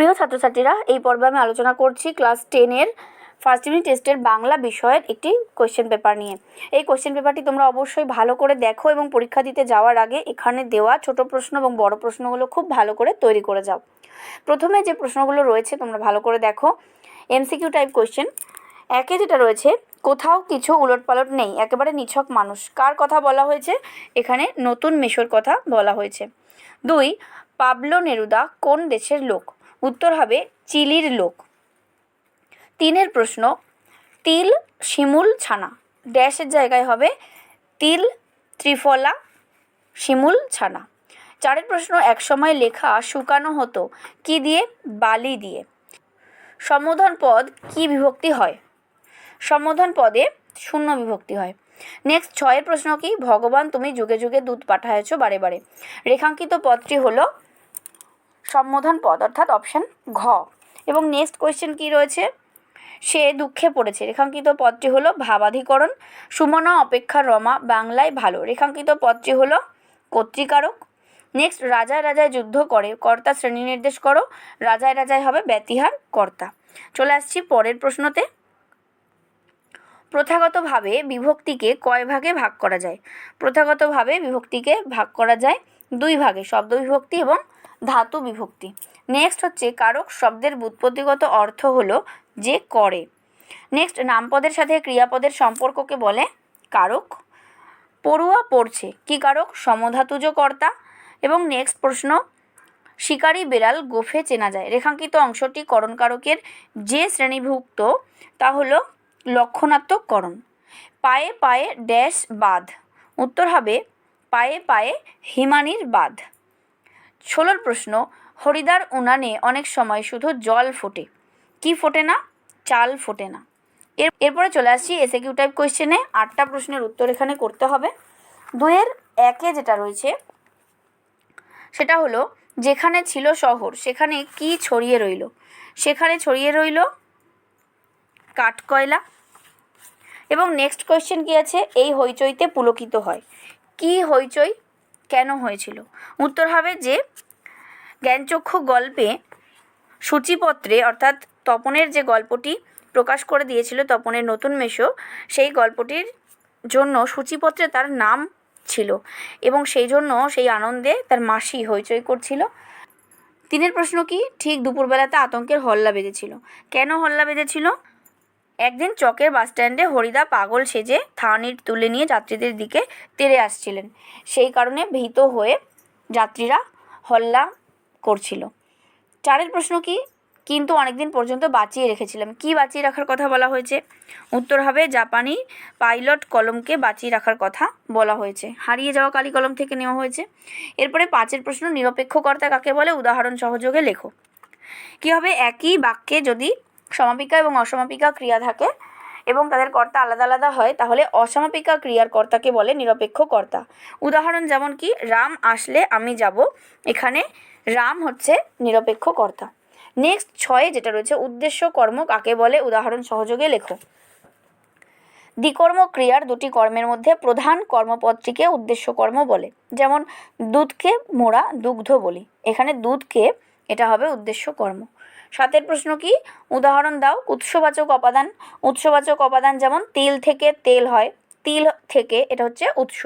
প্রিয় ছাত্রছাত্রীরা, এই পর্বে আমি আলোচনা করছি ক্লাস টেনের ফার্স্ট ইউনিট টেস্টের বাংলা বিষয়ের একটি কোয়েশ্চেন পেপার নিয়ে। এই কোয়েশ্চেন পেপারটি তোমরা অবশ্যই ভালো করে দেখো এবং পরীক্ষা দিতে যাওয়ার আগে এখানে দেওয়া ছোট প্রশ্ন এবং বড় প্রশ্নগুলো খুব ভালো করে তৈরি করে যাও। প্রথমে যে প্রশ্নগুলো রয়েছে তোমরা ভালো করে দেখো। এমসিকিউ টাইপ কোয়েশ্চেন একে যেটা রয়েছে, কোথাও কিছু উলটপালট নেই, একেবারে নিছক মানুষ। কার কথা বলা হয়েছে? এখানে নতুন মেশোর কথা বলা হয়েছে। দুই, পাবলো নেরুদা কোন দেশের লোক? উত্তর হবে চিলির লোক। তিনের প্রশ্ন, তিল শিমুল ছানা। ড্যাশের জায়গায় হবে তিল ত্রিফলা শিমুল ছানা। চারের প্রশ্ন, একসময় লেখা শুকানো হতো কি দিয়ে? বালি দিয়ে। সম্বোধন পদ কি বিভক্তি হয়? সম্বোধন পদে শূন্য বিভক্তি হয়। নেক্সট ছয়ের প্রশ্ন কি? ভগবান, তুমি যুগে যুগে দুধ পাঠায়েছ বারে বারে। রেখাঙ্কিত পদটি হলো সম্বোধন পদ অর্থাৎ অপশান ঘ। এবং নেক্সট কোয়েশ্চেন কি রয়েছে? সে দুঃখে পড়েছে। রেখাঙ্কিত পদটি হলো ভাবাধিকরণ, সুমনা অপেক্ষা রমা, বাংলায় ভালো। রেখাঙ্কিত পদটি হলো কর্তৃকারক। নেক্সট রাজায় রাজায় যুদ্ধ করে, কর্তা শ্রেণি নির্দেশ করো, রাজায় রাজায় হবে ব্যতিহার কর্তা। চলে আসছি পরের প্রশ্নতে। প্রথাগতভাবে বিভক্তিকে কয় ভাগে ভাগ করা যায়? প্রথাগতভাবে বিভক্তিকে ভাগ করা যায় দুই ভাগে শব্দ বিভক্তি এবং ধাতু বিভক্তি। নেক্সট হচ্ছে কারক শব্দের ব্যুৎপত্তিগত অর্থ হলো যে করে। নেক্সট নামপদের সাথে ক্রিয়াপদের সম্পর্ককে বলে কারক। পড়ুয়া পড়ছে, কি কারক? সমধাতুজ কর্তা। এবং নেক্সট প্রশ্ন, শিকারী বেড়াল গোফে চেনা যায়। রেখাঙ্কিত অংশটি করণকারকের যে শ্রেণীভুক্ত, তা হলো লক্ষণাত্মক করণ পায়ে পায়ে ড্যাশ বাঁধ। উত্তর হবে, পায়ে পায়ে হিমানির বাঁধ। ষোলোর প্রশ্ন, হরিদার উনানে অনেক সময় শুধু জল ফোটে। কি ফোটে না? চাল ফোটে না। এর, এরপরে চলে আসছি এসে কিউ টাইপ কোয়েশ্চেনে আটটা প্রশ্নের উত্তর এখানে করতে হবে। দুয়ের একে যেটা রয়েছে, সেটা হলো, যেখানে ছিল শহর, সেখানে কি ছড়িয়ে রইল? সেখানে ছড়িয়ে রইল কাঠকয়লা। এবং নেক্সট কোয়েশ্চেন কী আছে? এই হইচইতে পুলকিত হয়। কি হইচই? কেন হয়েছিল? উত্তর হবে যে, জ্ঞানচক্ষু গল্পে সূচিপত্রে অর্থাৎ তপনের যে গল্পটি প্রকাশ করে দিয়েছিল তপনের নতুন মেশো সেই গল্পটির জন্য সূচিপত্রে তার নাম ছিল এবং সেই জন্য সেই আনন্দে তার মাসি হইচই করছিল। তিনের প্রশ্ন কি? ঠিক দুপুরবেলাতে আতঙ্কের হল্লা বেজেছিল। কেন হল্লা বেজেছিল? একদিন চকের বাসস্ট্যান্ডে হরিদা পাগল সেজে থানির তুলে নিয়ে যাত্রীদের দিকে তেড়ে আসছিলেন। সেই কারণে ভীত হয়ে যাত্রীরা হল্লা করছিল। চারের প্রশ্ন কি? কিন্তু অনেকদিন পর্যন্ত বাঁচিয়ে রেখেছিলাম। কি বাঁচিয়ে রাখার কথা বলা হয়েছে? উত্তর হবে জাপানি পাইলট কলমকে বাঁচিয়ে রাখার কথা বলা হয়েছে। হারিয়ে যাওয়া কালি কলম থেকে নেওয়া হয়েছে। এরপরে পাঁচের প্রশ্ন নিরপেক্ষকর্তা কাকে বলে? উদাহরণ সহযোগে লেখো। কী হবে? একই বাক্যে যদি সমাপিকা এবং অসমাপিকা ক্রিয়া থাকে এবং তাদের কর্তা আলাদা আলাদা হয়, তাহলে অসমাপিকা ক্রিয়ার কর্তাকে বলে নিরপেক্ষ কর্তা। উদাহরণ যেমন কি, রাম আসলে আমি যাব, এখানে রাম হচ্ছে নিরপেক্ষ কর্তা। নেক্সট ছয়ে যেটা রয়েছে, উদ্দেশ্য, কর্ম, কাকে বলে, উদাহরণ, সহযোগে লেখো। দ্বিকর্ম ক্রিয়ার দুটি কর্মের মধ্যে প্রধান কর্মপদটিকে উদ্দেশ্য, কর্ম বলে। যেমন, দুধকে মোড়া, দুগ্ধ বলি। এখানে দুধকে, এটা হবে উদ্দেশ্য, কর্ম। সাতের প্রশ্ন কি? উদাহরণ দাও, উৎসবাচক উপাদান উৎসবাচক উপাদান যেমন তিল থেকে তেল হয়, তিল থেকে এটা হচ্ছে উৎস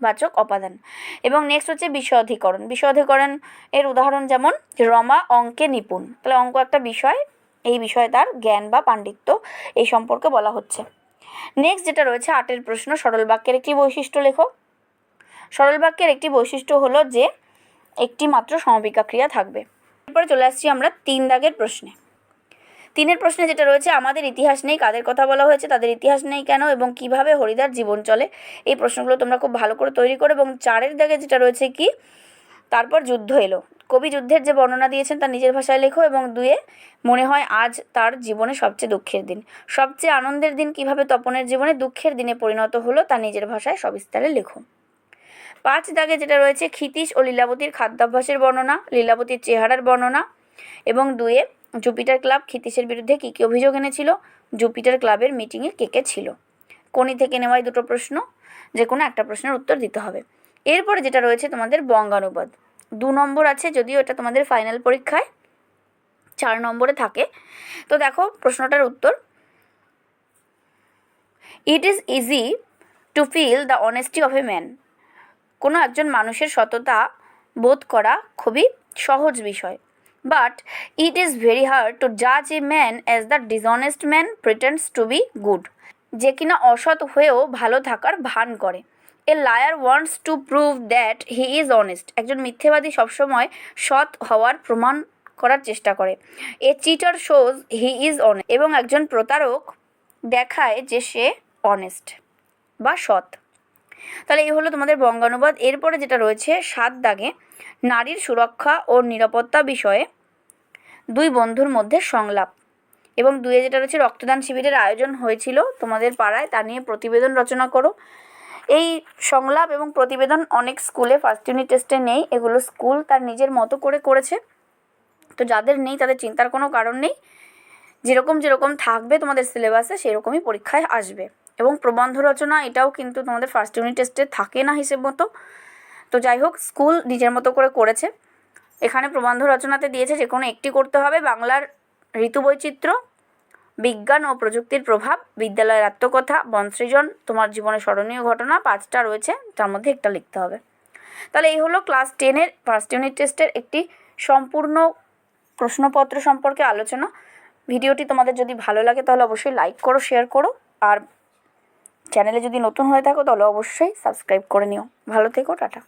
বাচক উপাদান এবং নেক্সট হচ্ছে বিষয়াধিকরণ বিষয়াধিকরণ এর উদাহরণ যেমন রমা, অঙ্কে নিপুণ। তাহলে অঙ্ক একটা বিষয়, এই বিষয়ে তার জ্ঞান বা পাণ্ডিত্য এই সম্পর্কে বলা হচ্ছে। নেক্সট যেটা রয়েছে আটের প্রশ্ন, সরল বাক্যের একটি বৈশিষ্ট্য লেখো। সরল বাক্যের একটি বৈশিষ্ট্য হলো যে, একটি মাত্র সমাপিকা ক্রিয়া থাকবে। এরপরে চলে আসছি আমরা তিন দাগের প্রশ্নে। তিনের প্রশ্নে যেটা রয়েছে, আমাদের ইতিহাস নেই, কাদের কথা বলা হয়েছে, তাদের ইতিহাস নেই কেন এবং কীভাবে হরিদার জীবন চলে, এই প্রশ্নগুলো তোমরা খুব ভালো করে তৈরি করো এবং চারের দাগে যেটা রয়েছে কি, তারপর যুদ্ধ এলো। কবি যুদ্ধের যে বর্ণনা দিয়েছেন তার নিজের ভাষায় লেখো এবং দুয়ে মনে হয় আজ তার জীবনে সবচেয়ে দুঃখের দিন। সবচেয়ে আনন্দের দিন কীভাবে তপনের জীবনে দুঃখের দিনে পরিণত হলো তার নিজের ভাষায় সবিস্তারে লেখো। পাঁচ দাগে যেটা রয়েছে, ক্ষিতীশ ও লীলাবতীর খাদ্যাভ্যাসের বর্ণনা, লীলাবতীর চেহারার বর্ণনা এবং দুয়ে জুপিটার ক্লাব ক্ষিতীশের বিরুদ্ধে কী কী অভিযোগ এনেছিল, জুপিটার ক্লাবের মিটিংয়ে কে কে ছিল? কোনি থেকে নেওয়াই দুটো প্রশ্ন যে কোনো একটা প্রশ্নের উত্তর দিতে হবে। এরপরে যেটা রয়েছে তোমাদের বঙ্গানুবাদ। দু নম্বর আছে, যদিও এটা তোমাদের ফাইনাল পরীক্ষায়, চার নম্বরে থাকে। তো দেখো প্রশ্নটার উত্তর। It is easy to feel the honesty of a man কোনো একজন মানুষের সততা বোধ করা খুবই সহজ বিষয়। But it is very hard to জাজ a man as the dishonest man pretends to be good যে কিনা অসৎ হয়েও ভালো থাকার ভান করে। A liar wants to prove that he is honest একজন মিথ্যেবাদী সবসময় সৎ হওয়ার প্রমাণ করার চেষ্টা করে। A cheater shows he is honest এবং একজন প্রতারক দেখায় যে সে অনেস্ট বা সৎ। তাহলে এই হলো তোমাদের বঙ্গানুবাদ। এরপরে যেটা রয়েছে, সাত দাগে নারীর সুরক্ষা ও নিরাপত্তা বিষয়ে দুই বন্ধুর মধ্যে সংলাপ। এবং দুয়ে যেটা রয়েছে, রক্তদান শিবিরের আয়োজন হয়েছিল তোমাদের পাড়ায়, তা নিয়ে প্রতিবেদন রচনা করো। এই সংলাপ এবং প্রতিবেদন অনেক স্কুলে ফার্স্ট ইউনিট টেস্টে নেই, এগুলো স্কুল তার নিজের মতো করে করেছে। তো যাদের নেই, তাদের চিন্তার কোনো কারণ নেই। যেরকম যেরকম থাকবে তোমাদের সিলেবাসে সেরকমই পরীক্ষায় আসবে। এবং প্রবন্ধ রচনা এটাও কিন্তু তোমাদের ফার্স্ট ইউনিট টেস্টে থাকে না হিসেব মতো। তো যাই হোক স্কুল নিজের মতো করে করেছে। এখানে প্রবন্ধ রচনাতে দিয়েছে যে কোনো একটি করতে হবে বাংলার ঋতু বৈচিত্র্য বিজ্ঞান ও প্রযুক্তির প্রভাব, বিদ্যালয়ের আত্মকথা বনসৃজন তোমার জীবনে স্মরণীয় ঘটনা পাঁচটা রয়েছে, তার মধ্যে একটা লিখতে হবে। তাহলে এই হলো ক্লাস টেনের ফার্স্ট ইউনিট টেস্টের একটি সম্পূর্ণ প্রশ্নপত্র সম্পর্কে আলোচনা। ভিডিওটি তোমাদের যদি ভালো লাগে তাহলে অবশ্যই লাইক করো শেয়ার করো, আর চ্যানেলে যদি নতুন হয়ে থাকো তাহলে অবশ্যই সাবস্ক্রাইব করে নিও। ভালো থেকো টাটা।